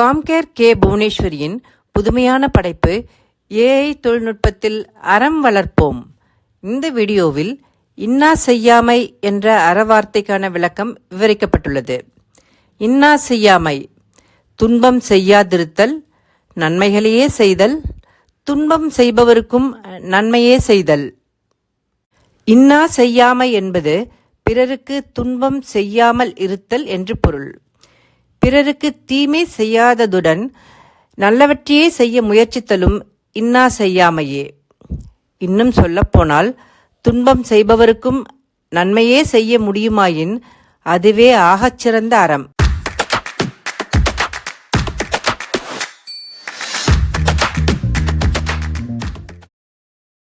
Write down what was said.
Compcare K புவனேஸ்வரியின் புதுமையான படைப்பு AI தொழில்நுட்பத்தில் அறம் வளர்ப்போம். இந்த வீடியோவில் இன்னா செய்யாமை என்ற அறவார்த்தைக்கான விளக்கம் விவரிக்கப்பட்டுள்ளது. இன்னா செய்யாமை துன்பம் செய்யாதிருத்தல் நன்மைகளையே செய்தல் துன்பம் செய்பவருக்கும் நன்மையே செய்தல். இன்னா செய்யாமை என்பது பிறருக்கு துன்பம் செய்யாமல் இருத்தல் என்று பொருள். பிறருக்கு தீமை செய்யாததுடன் நல்லவற்றையே செய்ய முயற்சித்தலும் இன்னா செய்யாமையே. இன்னும் சொல்லப்போனால் துன்பம் செய்பவருக்கும் நன்மையே செய்ய முடியுமாயின் அதுவே ஆகச்சிறந்த அறம்.